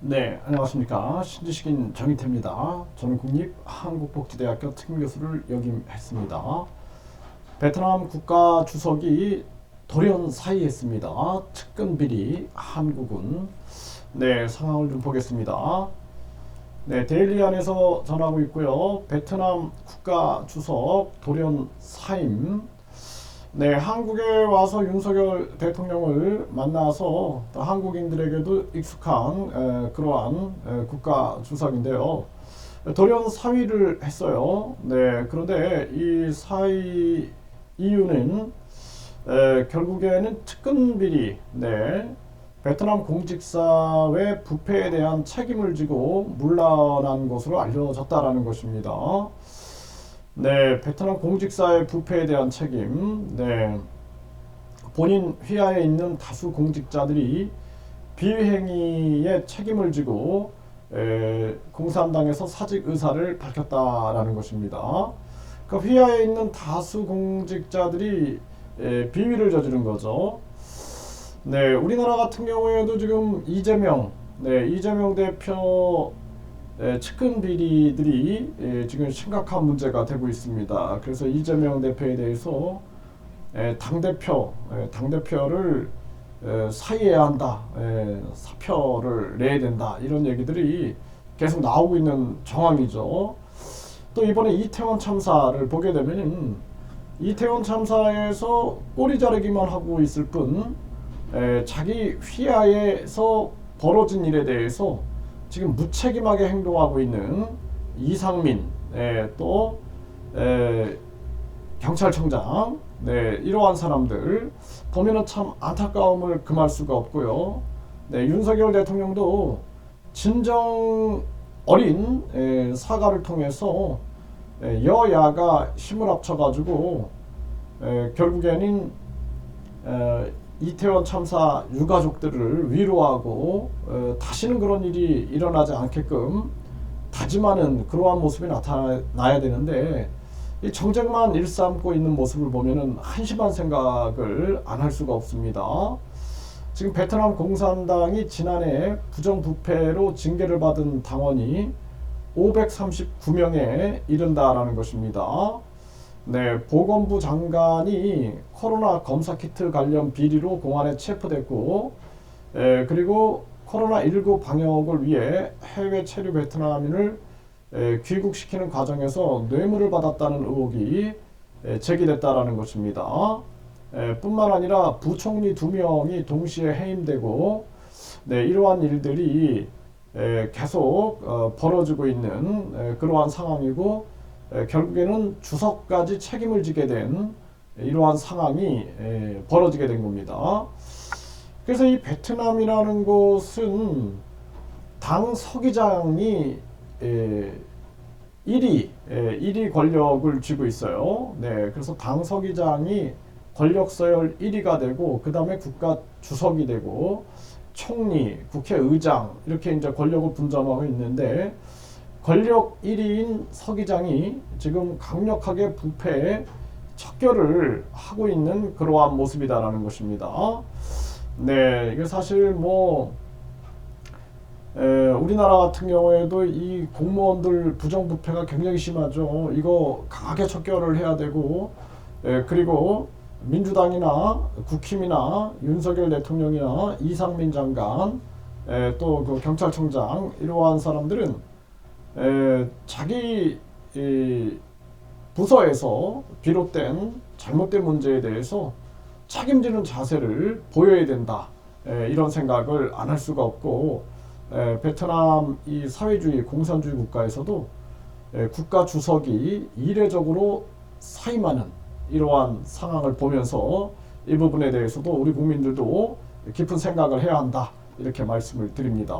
네, 안녕하십니까. 신지식인 정희태입니다. 저는 국립한국복지대학교 특임교수를 역임했습니다. 베트남 국가 주석이 돌연 사의했습니다. 측근 비리 한국은 네 상황을 좀 보겠습니다. 네, 데일리 안에서 전하고 있고요. 베트남 국가 주석 돌연 사임 네, 한국에 와서 윤석열 대통령을 만나서 또 한국인들에게도 익숙한 에, 그러한 에, 국가 주석인데요. 돌연 사의를 했어요. 네, 그런데 이 사의 이유는 에, 결국에는 측근 비리, 네, 베트남 공직사회 부패에 대한 책임을 지고 물러난 것으로 알려졌다라는 것입니다. 네, 베트남 공직사의 부패에 대한 책임. 네. 본인 휘하에 있는 다수 공직자들이 비행위에 책임을 지고 에, 공산당에서 사직 의사를 밝혔다라는 것입니다. 그 휘하에 있는 다수 공직자들이 에, 비위를 저지른 거죠. 네, 우리나라 같은 경우에도 지금 이재명, 네, 이재명 대표 예, 측근 비리들이 예, 지금 심각한 문제가 되고 있습니다. 그래서 이재명 대표에 대해서 예, 당 대표 당 대표를 사의해야 한다, 사표를 내야 된다 이런 얘기들이 계속 나오고 있는 정황이죠. 또 이번에 이태원 참사를 보게 되면 이태원 참사에서 꼬리 자르기만 하고 있을 뿐 자기 휘하에서 벌어진 일에 대해서 지금 무책임하게 행동하고 있는 이상민 예, 또 예, 경찰청장 네, 이러한 사람들 보면은 참 안타까움을 금할 수가 없고요. 네, 윤석열 대통령도 진정 어린 예, 사과를 통해서 예, 여야가 힘을 합쳐가지고 예, 결국에는 에, 이태원 참사 유가족들을 위로하고 어, 다시는 그런 일이 일어나지 않게끔 다짐하는 그러한 모습이 나타나야 되는데 이 정쟁만 일삼고 있는 모습을 보면은 한심한 생각을 안 할 수가 없습니다. 지금 베트남 공산당이 지난해 부정부패로 징계를 받은 당원이 539명에 이른다라는 것입니다. 네, 보건부 장관이 코로나 검사 키트 관련 비리로 공안에 체포됐고, 에, 그리고 코로나19 방역을 위해 해외 체류 베트남인을 에, 귀국시키는 과정에서 뇌물을 받았다는 의혹이 에, 제기됐다라는 것입니다. 에, 뿐만 아니라 부총리 두 명이 동시에 해임되고, 네, 이러한 일들이 에, 계속 어, 벌어지고 있는 에, 그러한 상황이고, 결국에는 주석까지 책임을 지게 된 이러한 상황이 벌어지게 된 겁니다. 그래서 이 베트남이라는 곳은 당 서기장이 1위, 1위 권력을 쥐고 있어요. 네, 그래서 당 서기장이 권력 서열 1위가 되고 그 다음에 국가 주석이 되고 총리, 국회의장 이렇게 이제 권력을 분점하고 있는데 권력 1위인 서기장이 지금 강력하게 부패에 척결을 하고 있는 그러한 모습이다라는 것입니다. 네, 이게 사실 뭐 에, 우리나라 같은 경우에도 이 공무원들 부정부패가 굉장히 심하죠. 이거 강하게 척결을 해야 되고 에, 그리고 민주당이나 국힘이나 윤석열 대통령이나 이상민 장관 또그 경찰청장 이러한 사람들은 에, 자기 이, 부서에서 비롯된 잘못된 문제에 대해서 책임지는 자세를 보여야 된다. 에, 이런 생각을 안 할 수가 없고 에, 베트남 이 사회주의 공산주의 국가에서도 에, 국가 주석이 이례적으로 사임하는 이러한 상황을 보면서 이 부분에 대해서도 우리 국민들도 깊은 생각을 해야 한다 이렇게 말씀을 드립니다.